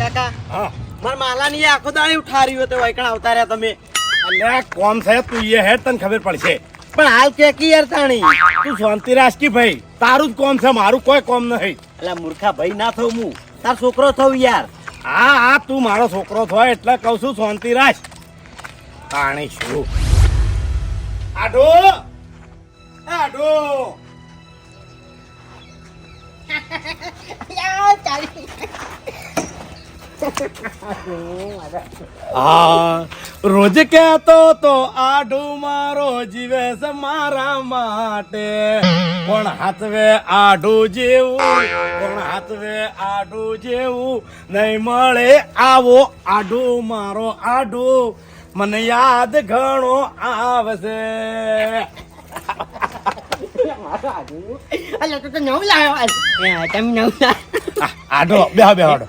કાકા. હા. મારા માલાની આખો દાડી ઉઠાર્યું તો વૈકણ આવતા રહ્યા તમે. અલ્યા કોમ છે? તું એ હેડ તને ખબર પડશે. પણ હાલ કે કી યાર તાણી તું શાંતિ રાષ્ટ્રી ભાઈ. તારું જ કોમ છે મારું કોઈ કોમ નહીં. એટલે મૂર્ખા ભાઈ ના થઉં હું. તાર છોકરો થઉં યાર. હા હા તું મારો છોકરો થાય એટલે કહું છું શાંતિ રાજ તાણી શું આડો. આડો. હા રોજ કહેતો તો આડું મારો જીવે છે મારા માટે. પણ હાથવે આડું જેવું પણ હાથવે આડું જેવું નહીં મળે. આવો આડું મારો આડું મને યાદ ઘણો આવશે. અલ્યા તો નવું લાવ્યો તમે નવું લાવ્યો. આડો બેહો બેહો આડો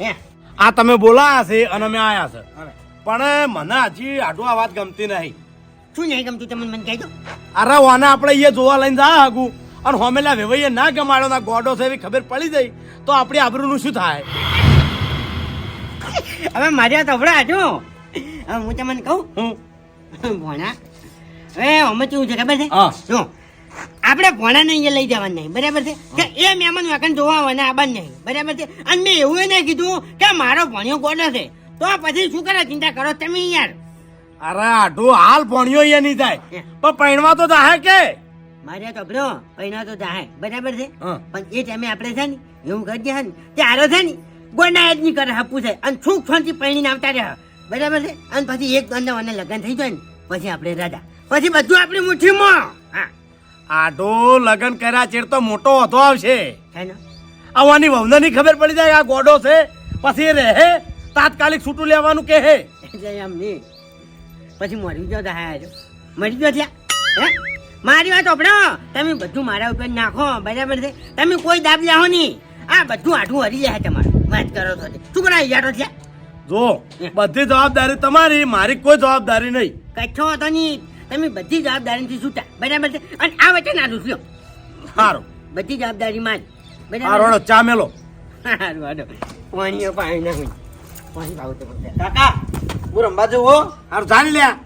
હે, આ તમે બોલા છે અને અમે આયા છે. પણ મને હજી આટલું આ વાત ગમતી નહીં. શું નહીં ગમતું? તમને મને કહી દો. અરે વાને આપણે એ જોવા લઈને જા આગું. અને હોમેલા વેવાઈએ ના ગમાડો ના ગોડો છે એવી ખબર પડી જાય તો આપણી આબરૂનું શું થાય? હવે મારી વાત હજુ હવે હું તમને કહું? હું? ભોણા હવે અમે કેવું છે ખબર છે? જો આપણે ભોણાને અહીંયા લઈ જવાનું નહીં બરાબર છે? કે એ મહેમાન વાકન જોવા આવવાના આવવાનું નહીં બરાબર છે? અને મેં એવું નહીં કીધું કે મારો ભણ્યો ગોડો છે તો પછી શું કરે? ચિંતા કરો તમે યાર. અરે આડો હાલ ભણ્યો એ નહીં થાય. પણ પૈણવા તો જાહે કે? મારે તો ભણ્યો પૈણવા તો જાહે. બરાબર છે? પણ એ ટાઈમે આપણે છે ને એવું કરી દે ને. ત્યારે છે ને ગોડા જ નહીં કરે હપુ છે અને છૂક છોંચી પૈણીને આવતા રહે બરાબર છે? અને પછી એક ગંદા અને લગ્ન થઈ જાય ને પછી આપણે રાજા. પછી બધું આપણી મુઠ્ઠીમાં. હા. આડો લગ્ન કર્યા ચેડ તો મોટો હતો આવશે. આવવાની વહુને નહીં ખબર પડી જાય આ ગોડો છે. પછી રહે તાત્કાલિક છૂટું લેવાનું કે હે એટલે એમ નહીં. પછી મરી ગયો હા મરી ગયો થયા. હે? મારી વાત ઓપડો તમે બધું મારા ઉપર નાખો. બરાબર છે? તમે કોઈ દાબ લાવો નહીં. આ બધું આઠું હરી જાય તમારું. વાત કરો તો. શું કરાય યારો છે? જો બધી જવાબદારી તમારી મારી કોઈ જવાબદારી નહીં. કચ્છો તો નહીં. તમે બધી જવાબદારીથી છૂટા. બરાબર છે? અને આ વચ્ચે ના દુસ્યો સારું બધી જવાબદારી માં બરાબર ચા મેલો. સારું પાણીઓ પાણી ના હોય પાણી ભાવ તો કાકા હું રમવા જવું હો. સારું ચાલી લ્યા.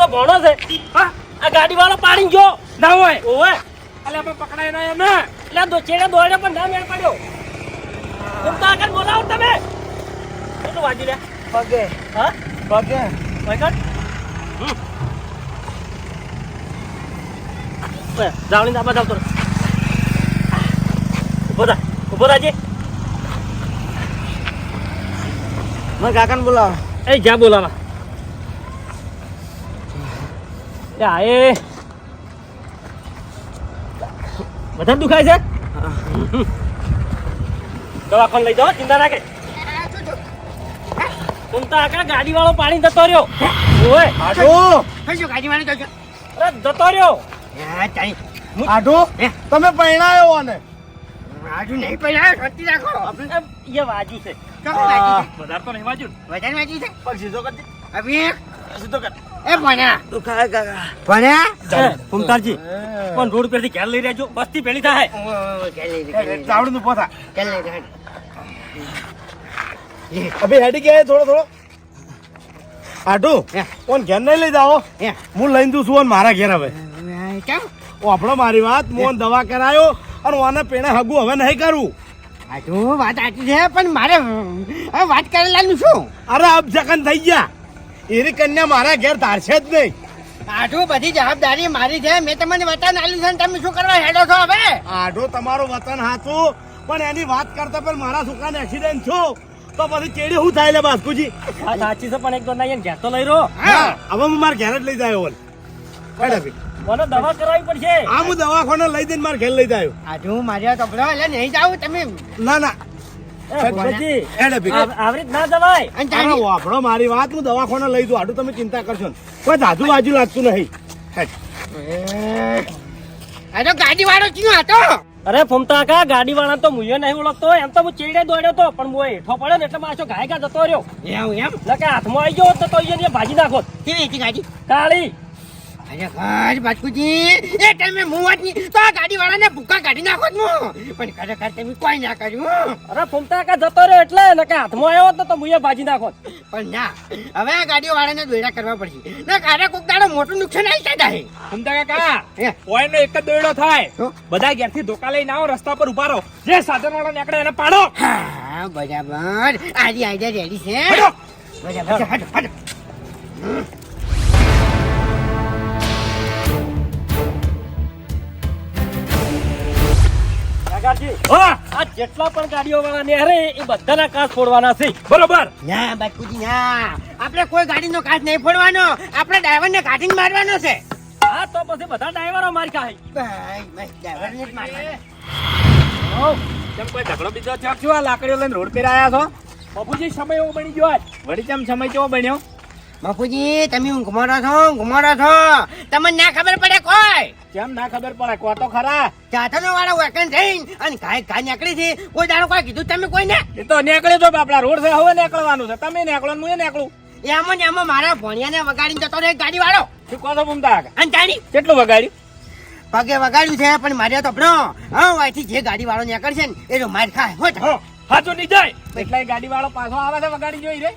તો ભણો છે. હા આ ગાડી વાળો પાડી ગયો. ના હોય. ઓવે. એટલે આપણે પકડાય ના એમ એટલે દો ચેડે દોડે પણ ના મેળ પડ્યો. ઘૂમતા આગળ બોલાવો તમે. કેટલું વાજી લે પગે. હા? પગે. ભાઈ જાવણી દાબા જાવતો રહે. ઊભો થા ઊભો થાજે મને કાકાને બોલાવો. એ જ્યાં બોલાવા. એ. બધા દુખાય છે? દવાખાને લઈ જાઓ ચિંતા રાખે. ચિંતા રાખે ગાડી વાળો પાણી જતો રહ્યો. ઓય આડો. કશું ગાડીવાળો તો જો. અરે જતો રહ્યો. આડો? તમે પહેણાયો આને. આજુ નહીં પહેણાયો શાંતિ રાખો. આપણે એ વાજુ છે? વધારે તો નહીં વાજુ ને. વધારે વાજુ છે? પણ સીધો કરજે હવે સીધો કર એ ભણ્યા. તું ખા કાકા ભણ્યા એ, ફૂમતાલજી પણ રોડ પરથી ઘેર લઈ રહેજો. બસ્તી પેલી થાય. ચાવડી નું પોતા ચાલે છે, ચાલે. અભી હેડી ગયા થોડો થોડો. આટુ કોણ ઘેર નહીં લઈ જાઓ. હે. લઈને દઉં છું અને મારા ઘેર હવે. કેમ? આપણો મારી વાત મોન દવા કરાયો અને ઓને પેણે હગું હવે નહીં કરું. આટુ વાત સાચી છે પણ મારે હવે વાત કરેલાનું શું? અરે અબ જકન થઈ ગયા. એની કન્યા મારા ઘેર ધારશે જ નહીં. આઠું બધી જવાબદારી મારી છે. મેં તમને વતન આલ્યું છે તમે શું કરવા હેડો છો હવે? આઠું તમારું વતન હાચું પણ એની વાત કરતા પણ મારા છોકરાને એક્સિડન્ટ છો તો પછી ચેડી શું થાય લે બાસ્કુજી? આ સાચી છે પણ એક તો નહીં ઘેર તો લઈ રહ્યો હા હવે હું મારા ઘેર જ લઈ જાય ઓલ મને દવા કરાવી પડશે. આ હું દવાખાને લઈ જઈને મારા ઘેર લઈ જાય. આજુ મારી તો નહીં જાવ તમે. ના ના. વાપરો મારી વાત હું દવાખાને લઈ દઉં આટલું તમે ચિંતા કરશો ને કોઈ દાજુ બાજુ લાગતું નહીં. તો ગાડી વાળો ક્યું હતો? અરે ફૂમતા કા ગાડી વાળા તો મુયો નહીં ઓળખતો એમ તો હું ચીડે દોડ્યો તો પણ હું હેઠો પડ્યો ને એટલે મારો ગાય ગા જતો રહ્યો. એમ એમ? નકે હાથમાં આવી ગયો તો તો અહીંયા ભાજી નાખો કેવી હતી ગાડી? કાળી. અરે ઘર બાજકુજી એ ટાઈમે હું વાતની તો આ ગાડી વાળાને ભૂકા કાઢી નાખો જ હું પણ ખરેખર તમે કોઈ ના કર્યું અરે ફૂમતા કા જતો રહ્યો એટલે? નકે હાથમાં આવ્યો તો તો મુયો ભાજી નાખો પણ ના હવે આ ગાડી વાળાને દોયડા કરવા પડશે. ના કારે કોક દાડો મોટું નુકસાન આવી જાય સમજા કાકા હે. ઓયનો એક જ દોયડો થાય? બધા ઘેરથી ધોકા લઈને આવો રસ્તા પર ઊભા રહો. જે સાધન વાળો નીકળે એને પાડો. હા બરાબર. આજી આઈડિયા રેડી છે. હટો. બરાબર હટો હટો. કાકાજી આ જેટલા પણ ગાડીઓ વાળા ને હરે એ બધાના કાચ ફોડવાના છે. બરોબર. ના બાપુજી ના આપણે કોઈ ગાડીનો કાચ નહીં ફોડવાનો. આપણે ડ્રાઈવરને કાઢીને મારવાનો છે. હા તો પછી બધા ડ્રાઈવરો મારી ખાય. ડ્રાઈવરને જ મારવાનો. કેમ કોઈ ઝઘડો બીજો થયો? શું આ લાકડીઓ લઈને રોડ પર આયા છો? બાપુજી સમય એવો બની ગયો આજ. વળી કેમ સમય કેવો બન્યો? બાપુજી તમે ઊંઘમાં છો? ઊંઘમાં છો? તમને ના ખબર પડે કોઈ? કેમ ના ખબર પડે? કો તો ખરા? ચાથનો વાળો વેકન થઈને અને કાય કાંઈ નીકળી છે. કોઈ દાડો કોઈ કીધું તમે કોઈને? એ તો નીકળ્યો તો બાપડા રોડ છે હવે નીકળવાનું છે. તમે નીકળો ને હું નીકળું. એમાં ને એમાં મારા ભણિયાને વગાડીને જતો રહે ગાડી વાળો શું કહો છો? અને તારી કેટલું વગાડ્યું? પગે વગાડ્યું છે પણ મારે તો ભણો. હા અહીંથી જે ગાડી વાળો નીકળશે ને એનો માર ખાય. હો તો નહીં જાય. એટલે એ ગાડી વાળો પાછો આવે છે વગાડી જોઈ રે.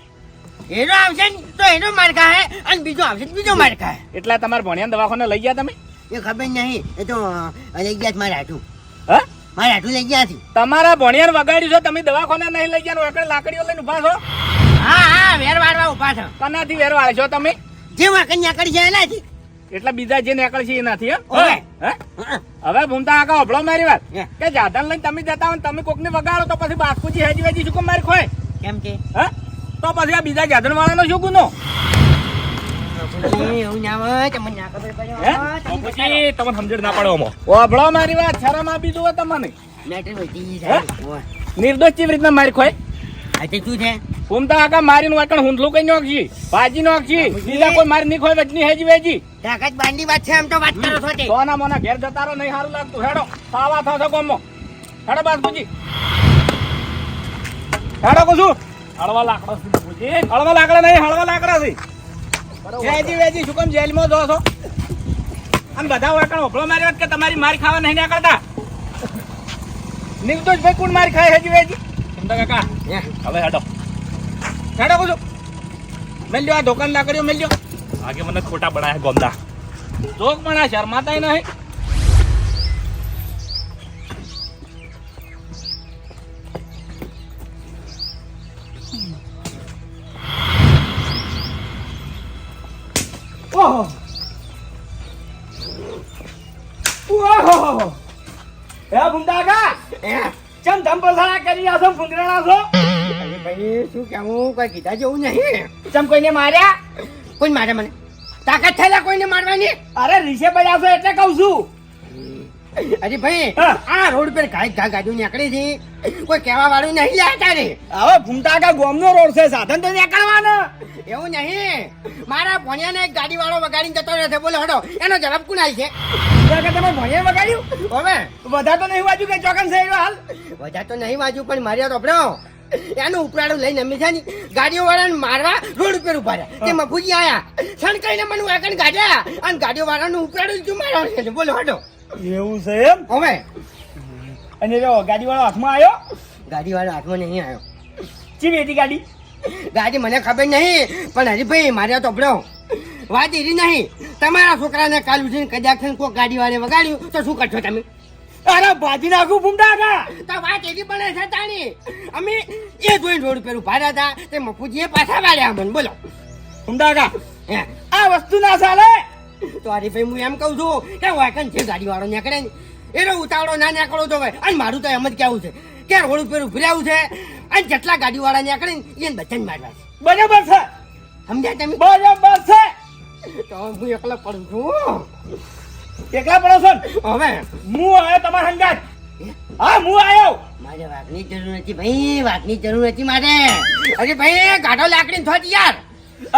એનો આવશે ને તો એનો માર ખાય અને બીજો આવશે બીજો માર ખાય એટલે તમારે ભણ્યા દવાખાને લઈ ગયા તમે? એ ખબર નહીં. એ તો લઈ ગયા છે મારા હાટું. હા? મારા હાટું લઈ ગયા છે. તમારા ભણિયાને વગાડ્યું છે તમે દવાખાને નહીં લઈ ગયા એકડે લાકડીઓ લઈને ઊભા છો? હા હા વેર વાળવા ઊભા છો. કનાથી વેર વાળે છો તમે? જે વાકન નીકળી છે એનાથી. એટલે બીજા જે નીકળશે એ નથી હે? ઓવે. હે? હા. હવે ભૂમતા આગળ અભળો મારી વાત. કે જાધન લઈને તમે જતા હોય તમે કોકને વગાડો તો પછી બાસ્કુજી હેજી વેજી શું મારી ખોય? કેમ કે? હે? તો પછી આ બીજા જાધન વાળાનો શું ગુનો? ના ના ના મારી. નિર્દોષ કેવી રીતના ખોય. શું છે? વાકણ કઈ નોખી ભાજી નોખી બીજા કોઈ મારી નહીં ખોય વચની હેજી વેજી. તાકાત બાંધી વાત છે આમ તો વાત કરો છો તે. સોના મોના ઘેર જતા રહો નહીં સારું લાગતું. હેડો થશે કોમો. હેડો બાસ્કુજી હેડો કુછું હળવા લાકડા હળવા લાકડા નહીં હળવા લાકડા થી વેજી વેજી શું કેમ જેલમાં જો છો? આમ બધા વાકણ ઓભળો મારી વાત કે તમારી મારી ખાવા નહીં ના કરતા નિર્દોષ ભાઈ કોણ મારી ખાય હેજી વેજી? ચંદા કાકા હવે હેડો. હેડો કુછું. મેલ્યો આ દુકાન લાકડીઓ મેલ્યો. આગે મને ખોટા બનાયા ગોમદા જોક પણ આ શર્માતાય નહીં. ભૂંડા કા હે. ચમ ધંપલસાણા કરી આસો ફુંગરાણા છો ભાઈ શું કેવું કોઈ કીધા જેવું નહીં? ચમ કોઈને માર્યા કોઈ મારે મને તાકાત થયેલા કોઈને મારવાની અરે રીસે બજાશો એટલે કહું છું. અરે ભાઈ આ રોડ પર ગાય ગા ગાડીઓ નીકળી છે. કોઈ કહેવા વાળું નહીં લે તારે. હવે ભૂમતા કા ગોમનો રોડ છે સાધન તો નીકળવાનો. એવું નહીં. મારા ભણિયાને એક ગાડી વાળો વગાડીને જતો રહે છે બોલો હડો. એનો જવાબ કોણ આવી છે? કે તમે ભણીએ વગાડ્યું? હવે? વધા તો નહીં વાંચ્યું કે ચોકન છે હાલ? વધા તો નહીં વાંચું પણ મારી રોપડો એનું ઉપરાડું લઈને અમે છે ને ગાડીઓ વાળાને મારવા રોડ ઉપર ઊભા રહ્યા. તે મફુજી આયા. છણકાઈને મને આગળ ગાડ્યા. અને ગાડીઓ વાળાનું ઉપરાડું જ મારવાનું છે. બોલો હડો. એવું છે એમ? હવે? અને જો ગાડી વાળો હાથમાં આવ્યો? ગાડી વાળો હાથમાં નહીં આવ્યો. ચીવી હતી ગાડી? ગાડી મને ખબર નહીં પણ હરીભાઈ મારે તો આપણો વાત એવી નહીં. તમારા છોકરાને કાલ ઉઠીને કદાચ કોઈ ગાડી વાળે વગાડ્યું તો શું કરશો તમે? અરે ભાજી નાખું ભૂમતા હતા તો વાત એવી બને છે તાણી. અમે એ જોઈને રોડ પેલું ભાડા હતા તે મફુજીએ પાછા વાળ્યા મને બોલો. ભૂમતા હતા આ વસ્તુ ના ચાલે. તો હરીભાઈ હું એમ કહું છું કે વાકન છે ગાડી વાળો નીકળે ને. એનો ઉતાવળો ના નીકળો તો ભાઈ અને મારું તો એમ જ કેવું છે કે રોડ ઉપર ઊભી રહેવું છે અને જેટલા ગાડીવાળા નીકળે ને એને બધાને મારવા છે. બરાબર છે. સમજ્યા તમે? બરાબર છે. તો હું એકલો પડું છું. એકલા પડો છો હવે? હું આવ્યો તમારા હંગાત. હા? હું આવ્યો. મારે વાતની જરૂર નથી ભાઈ વાતની જરૂર નથી મારે. અરે ભાઈ ગાઢો લાકડી થોડી યાર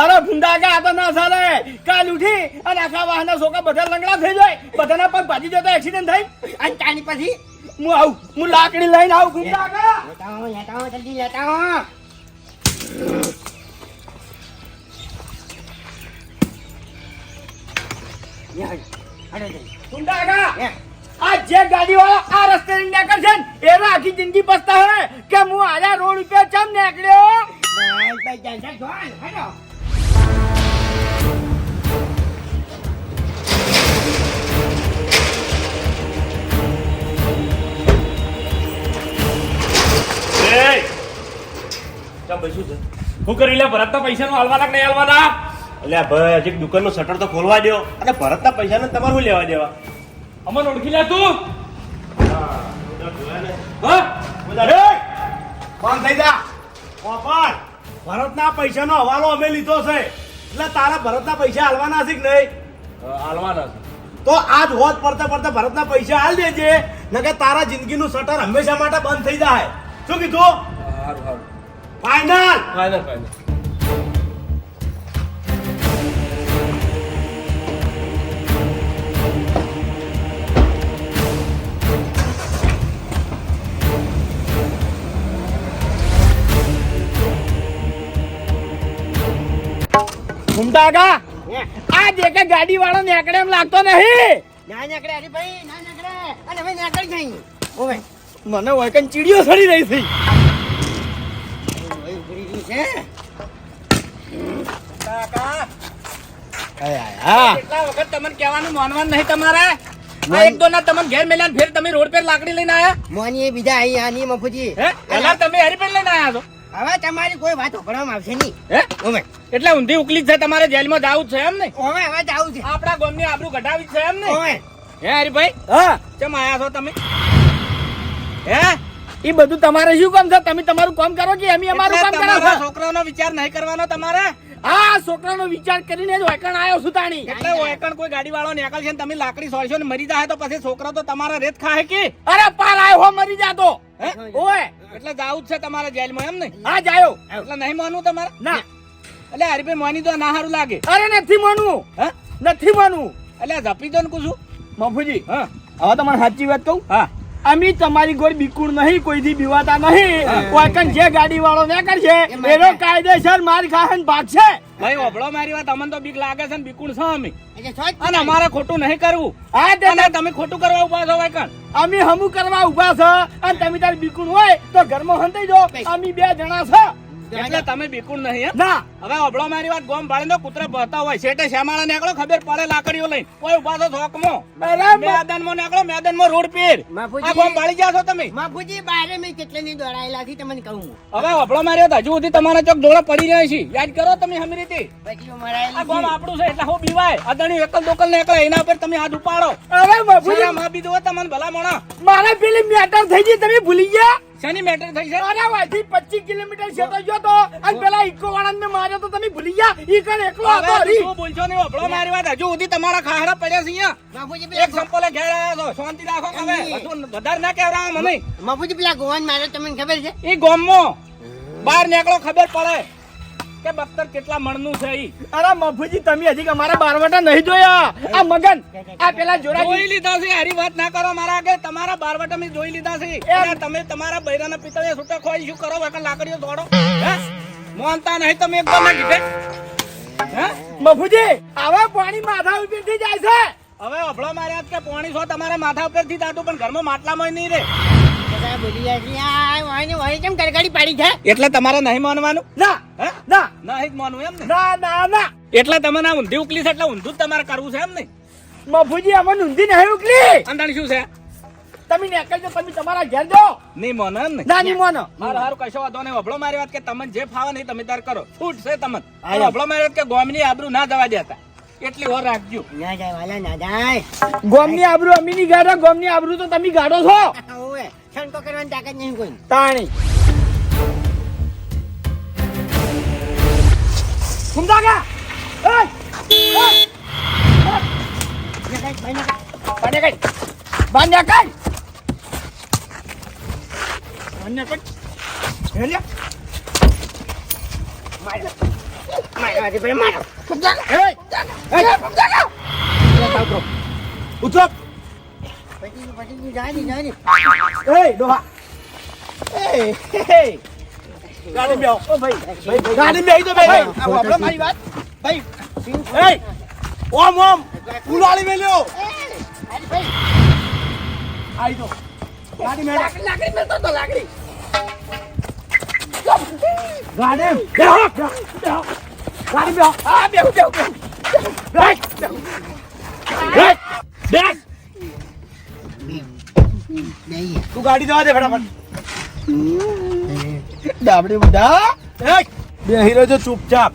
અરે ભૂંડાગા આ તો ના ચાલે કાલ ઉઠી અને આખા વાહન છોકરા બધા લંગડા થઈ જાય. બધાના પગ ભાજી જતો એક્સિડન્ટ થઈ અને તાની પછી હું આવું. હું લાકડી લઈને આવું હે. આ જે ગાડી આ રસ્તે નીકળ છે એનો આખી જિંદગી પસતા હોય કે હું આજા રોડ ઉપર ચમ નીકળ્યો? બસ, જલસા જોન, હાલો. હું કરી લે ભરતના પૈસા નું હાલવાના કે નહીં હાલવાના એટલે ભાઈ હજી દુકાનનું શટર તો ખોલવા દો અને ભરતના પૈસાને તમારે શું લેવા દેવા? અમન ઓળખી લે તું? હા હા? એ! બંધ થઈ જા? પોપટ ભરતના પૈસાનો હવાલો અમે લીધો છે. એટલે તારા ભરતના પૈસા હાલવાના છે કે નહીં? હાલવાના છે. તો આજ હોત પડતા પડતા ભરતના પૈસા હાલ દેજે. નકે તારા જિંદગીનું શટર હંમેશા માટે બંધ થઈ જાય. શું કીધું? સારું સારું ફાઈનલ ફાઇનલ ફાઇનલ ઘૂમટાગા આ જે કે ગાડી વાળો નેકડે એમ લાગતો નહીં. ના નેકડે અરે ભાઈ ના નેકડે અને હવે નીકળી જઈએ ઓવે. મને વૈકન ચીડિયો સડી રહી છે. છે? હા. કેટલા વખત તમને કહેવાનું માનવાનું નહીં તમારે? એક દો ના તમને ઘેર મેલ્યા ફેર તમે રોડ પર લાકડી લઈને આયા? મોની બીજા અહીં આની મફુજી. હે? પહેલા તમે હરી પર લઈને આયા છો? હવે તમારી કોઈ વાત આવશે નહીં. હે? એટલે ઊંધી ઉકલી છે તમારે જેલમાં જાવું છે એમ ને ઓવે હવે જાવું છે. આપણા ગામની આબરૂ ઘટાવી છે એમ ને ઓવે હે હરીભાઈ? હા. કેમ આયા છો તમે? હે? એ બધું તમારે શું કામ છે? તમે તમારું કામ કરો કે અમે અમારું કામ કરો છો છોકરાનો વિચાર નહીં કરવાનો તમારે? હા છોકરાનો વિચાર કરીને જ વૈકણ આવ્યો છું તાણી. એટલે ઓયકણ કોઈ ગાડી વાળો નીકળશે ને તમે લાકડી સોળશો ને મરી જાય તો પછી છોકરો તો તમારા રેત ખાય કે? અરે પાર આવ્યો હો મરી જાતો. ઓય. એટલે જાવું જ છે તમારે જેલમાં એમ ને? હા જાયો. એટલે નહીં માનવું તમારે? ના. એટલે હરીભાઈ માની તો ના સારું લાગે. અરે નથી માનવું. હે? નથી માનવું. એટલે જપી દો ને કુછું. મફુજી હા. હવે તમારે સાચી વાત કહું. હા. અમે તમારી ગોળ બિકુળ નહીં કોઈથી બીવાતા નહીં. કોઈ કોઈકન જે ગાડી વાળો ને કરશે એનો કાયદેસર માર ખાહે ભાગશે. ભાઈ ઓભળો મારી વાત. અમને તો બીક લાગે છે ને બીકુણ છે અમે. અને અમારે ખોટું નહીં કરવું. આ તે તમે ખોટું કરવા ઊભા છો વાયકણ અમે હમુ કરવા ઊભા છે અને તમે તારી બિકુળ હોય તો ઘરમાં હંતાઈ જો અમે બે જણા છે. એટલે તમે બિલકુલ નહીં ના. હવે અબળો મારી વાત ગોમ ભાળીને કૂતરા ભરતા હોય. છેટે શ્યામાળા નીકળો ખબર પડે લાકડીઓ લઈને. કોઈ ઊભા છો થોકમો મેદાનમાં મેદાનમાં મેદાનમાં રોડ પીર. આ ગોમ ભાળી ગયા છો તમે? માફુજી બારે મેં કેટલે ની દોડાયેલા થી તમને કહું હવે અબળો મારી વાત હજુ સુધી તમારા ચોક ડોળા પડી રહ્યા છે. યાદ કરો તમે હમી રીતે. આ ગોમ આપડું આપણું છે એટલે હું બીવાય. અદાણી એકલ દોકલ નીકળે એના પર તમે હાથ ઉપાડો. અરે બાપુજી. શરમ આપી દો તમને ભલા મોણા. મારે પેલી મેટર થઈ ગઈ તમે ભૂલી ગયા? શેની મેટર થઈ છે? અરે વાથી 25 કિલોમીટર છેતો જો તો. અને પેલા ઇકો વાળાને મેં માર્યો તો તમે ભૂલી ગયા. ઈ કણ એકલો હતો હરી. શું બોલશો નહીં? ઓભળો મારી વાત. હજુ સુધી તમારા ખાહડા પડ્યા છે અહીંયા. બાપુજી એક પેલા સંપોલે ઘેર આવ્યા છો. શાંતિ રાખો હવે વધારે ના કહેવરાવો મને. બાપુજી પેલા ગોવાન મારે તમને ખબર છે? એ ગોમમાં બહાર નીકળો ખબર પડે. કે બખ્તર કેટલા મણનું છે ઈ? અરે મફુજી તમે હજી અમારા બારવટા નહીં જોયા. આ મગન આ પેલા જોઈ લીધા છે હારી વાત ના કરો મારા આગળ તમારા બારવટા મેં જોઈ લીધા છે. અને તમે તમારા બૈરાના પિતળે છૂટા ખોઈ શું કરો? વખત લાકડીઓ દોડો. હે? મોનતા નહીં તમે એકદમ કીધે. હે? મફુજી આવા પાણી માથા ઉપરથી જાય છે. હવે અભળો માર્યા કે પોણી સો તમારા માથા ઉપરથી દાટું પણ ઘરમાં માટલામાં નહીં રે. એટલે તમારે નહીં માનવાનું? ના. ના. નહીં માનવું એમ ને? ના ના ના. એટલે તમે ના ઊંધી ઉકલી છે એટલે ઊંધું જ તમારે કરવું છે એમ ને? મફુજી અમને ઊંધી નહીં ઉકલી. અંદાણ શું છે? તમે નીકળજો તમે તમારા ઘેર જો. નહીં માનો એમ ને? ના નહીં મોનો. હારું હારું કશો વાંધો નહીં. મારી વાત કે તમને જે ફાવે નહીં તમે તાર કરો. છૂટ છે તમને. હબળો માર્યો કે મારી વાત કે ગોમની આબરૂ ના જવા દેતા. એટલી વાર રાખજો. ના જાય વાલા ના જાય. ગોમની આબરૂ અમીની ગાડો ગોમની આબરૂ તો તમે ગાડો છો. ઓવે. છણકો કરવાની તાકાત નહીં કોઈ તાણી સમજાગા ભાઈ ભાઈ ભાઈ મને કઈ હેલે મારા મારા દે ભાઈ મારા ઉતરો એય! એય! ઉઠો પછી પછી જાની જાની એય ડોહા એય એય! ગાડી બેહો ઓ ભાઈ ભાઈ ગાડી બેહી દો ભાઈ આ વાપરો મારી વાત ભાઈ એય ઓમ ઓમ ઉલાળી મેલ્યો આઈ દો ગાડી મેળો લાકડી મેલતો તો લાકડી ગાડી બેહો બેહો, બેહો. ગાડી બેહો હા બેહુ બેહુ બેહુ બેસ બેસ બેસ તું ગાડી જવા દે ફટાફટ ડાબડી બધા એય બેહી રહેજો ચૂપચાપ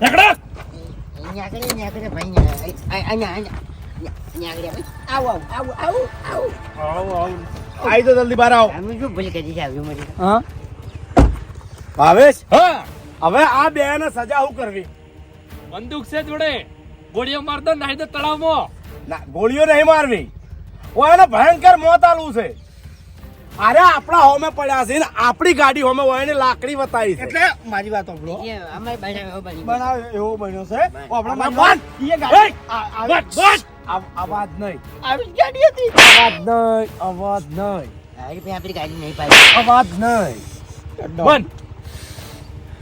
નીકળો. અહીંયા આગળ અહીંયા આગળ ભાઈ અહીંયા અહીંયા અહીંયા આઈ તો જલ્દી બહાર આવો. અમે શું ભૂલ કરી છે આવ્યું મને હા? ભાવેશ? હા. હવે આ બે ને સજા હું કરવી? બંદૂક છે જોડે. ગોળીઓ માર દો નાહી દો તળાવમાં. ના ગોળીઓ નહીં મારવી. ઓ એને ભયંકર મોત આલું છે. અરે આપણા હોમે પડ્યા છે ને આપણી ગાડી હોમે હોય ને લાકડી વતાવી છે. એટલે મારી વાત સાંભળો. બનાવ એવો બન્યો છે. આપણા બંધ. બંધ. એ ગાડી- એય! આ- આ- બંધ, બંધ. આ- અવાજ નહીં આવી જ ગાડી હતી અવાજ નહીં અવાજ નહીં અરે ભાઈ આપણી ગાડી નહીં પાડી અવાજ નહીં બંધ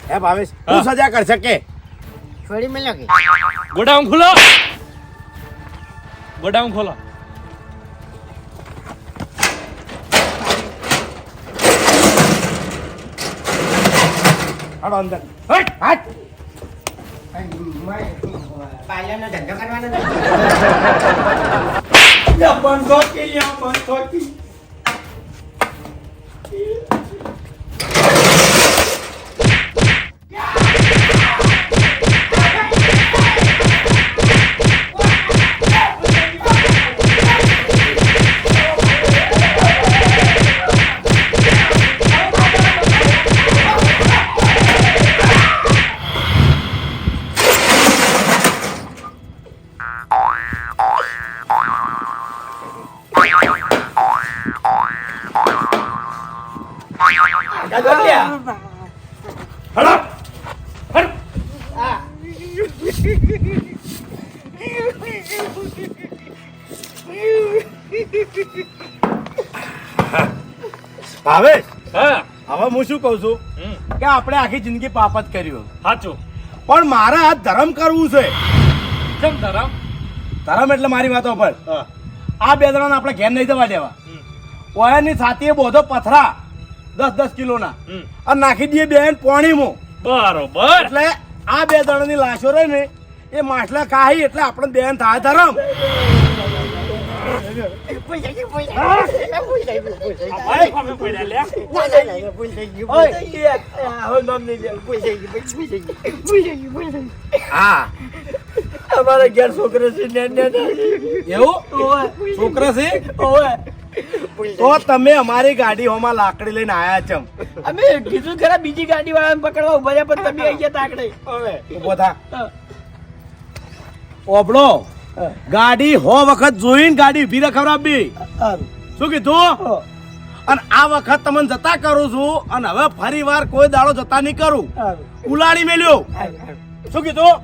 હે ભાવેશ તું સજા કરશે કે છોડી મેલો કે ગોડાઉન ખોલો ગોડાઉન ખોલો હાડો અંદર હટ હટ પાર્લરનો ધંધો કરવાનો બંધો કે બંધો ભાવેશ હા. હવે હું શું કહું છું. કે આપણે આખી જિંદગી પાપ જ કર્યું સાચું પણ મારે આ ધર્મ કરવું છે. કેમ ધરમ? ધર્મ એટલે મારી વાતો પર. આ બે જણાને આપણે ઘેર નહીં જવા દેવા. ઓયાની છાતીએ બોધો પથરા દસ દસ કિલોના. અને નાખી દઈએ બેન પોણીમાં. બરોબર. એટલે આ બે જણાની લાશો રહે ને એ માછલા ખાઈ એટલે આપણે બેન થાય ધરમ. હા. અમારા ઘેર છોકરા છે ને ને એવું? છોકરા છે? ભૂલ તો તમે અમારી ગાડી હોમાં લાકડી લઈને આયા ચમ. અમે કીધું ખરા બીજી ગાડી વાળાને પકડવા ઊભા રહ્યા પણ તમે આવી ગયા તાકડે હવે ઊભો થા. ઓબળો ગાડી હો વખત જોઈને ગાડી ઊભી રખવડાવવી શું કીધું? અને આ વખત તમને જતા કરું છું અને હવે ફરી વાર કોઈ દાડો જતા નહીં કરું. ઉલાડી મેલ્યો. શું કીધું?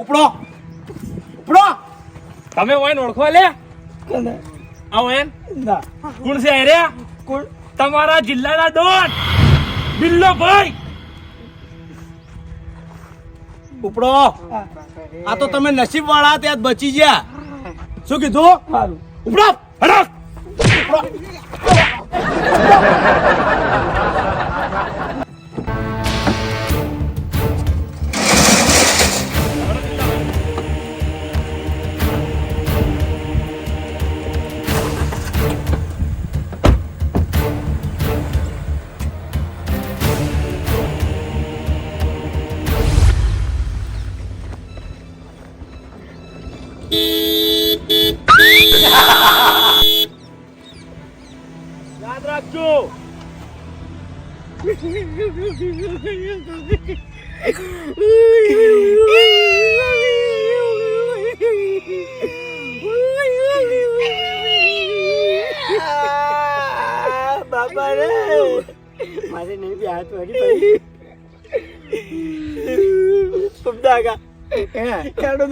ઉપડો. ઉપડો. તમે ઓયન ઓળખવા લે. આ ઓયન ના? કોણ છે અરે કોણ? તમારા જિલ્લાના ડોન બિલ્લો ભાઈ. ઉપડો. આ તો તમે નસીબ વાળા ત્યાં બચી ગયા. શું કીધું? ઉપડો. હડો. બાપા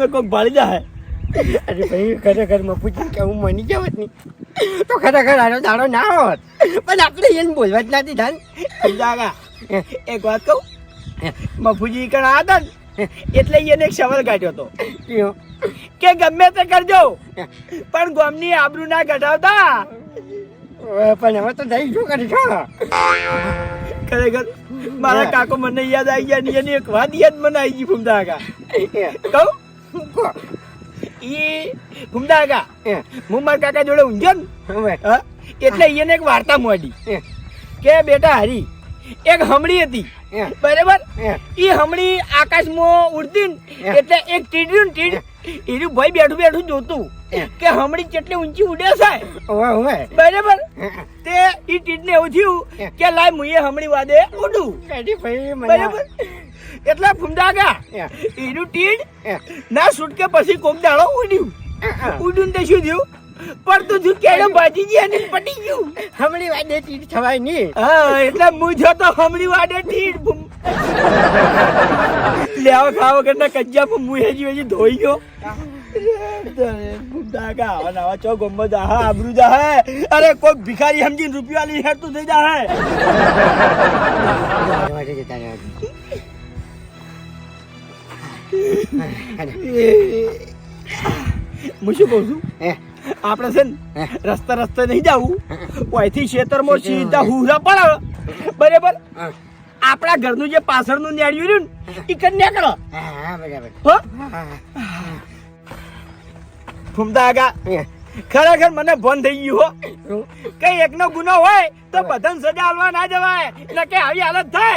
ને કોક ભાળી જાય. અરે ભાઈ ખરેખરમાં પૂછ્યું કે હું મની જાવ જ નહીં તો ખરેખર આનો દાડો ના હોત. પણ આપણે એને બોલવા જ નથી ધન જાગા એક વાત કહું? મફુજી કણ હતા ને એટલે એને એક સવાલ કાઢ્યો હતો. કે ગમે તે કરજો પણ ગોમની આબરૂ ના ઘટાવતા પણ હવે તો થઈ શું કરી ખરેખર મારા કાકો મને યાદ આવી ગયા એની એક વાત યાદ મને આવી ગઈ ફૂમદા કાકા કહું ઈ ફૂમદા કાકા હું મારા કાકા જોડે ઊંઝો ને એટલે એને એક વાર્તા મોડી. કે બેટા હરી એક હમણી હતી. બરાબર? ઈ આકાશમાં ઉડતી એટલે એક ટીડ્યું ટીડ એનું ભાઈ બેઠું બેઠું જોતું કે હમણી કેટલી ઊંચી ઉડે છે બરાબર? તે ઈ ટીડને એવું થયું કે લાય મુએ હમણી વાદે ઉડું. બરાબર? એટલે ફૂમદા ગા એનું ટીડ ના છૂટકે પછી કોક દાડો ઉડ્યું. ઉડ્યું તે શું થયું? પડતું જો કેડો બાજી ગયા ને પટી ગયું. હમણી વાડે ટીડ થવાય નહીં. હા એટલે હું જો હમણી વાડે ટીડ લેવા ખાવા કરતા કજ્જા પર મુહે હેજી જી ધોઈ ગયો. દાગા આવા નવા ચો ગમો જા હા આબરૂ જા અરે કોઈ ભિખારી સમજીને રૂપિયા લઈ હેઠતું થઈ જા હે શું કહું છું? આપણે છે ને રસ્તા રસ્તે નહીં જવું. અહીંથી ખેતરમાં સીધા હુરા પડે બરાબર. આપણા ઘરનું જે પાછળનું નેડ્યું રહ્યું ને એ કન્યા નીકળો? હા. ફૂમતા આગા. ખરેખર મને ફોન થઈ ગયું હો? કઈ એકનો ગુનો હોય તો બધાને સજા આલવા ના જવાય. એટલે કે આવી હાલત થાય.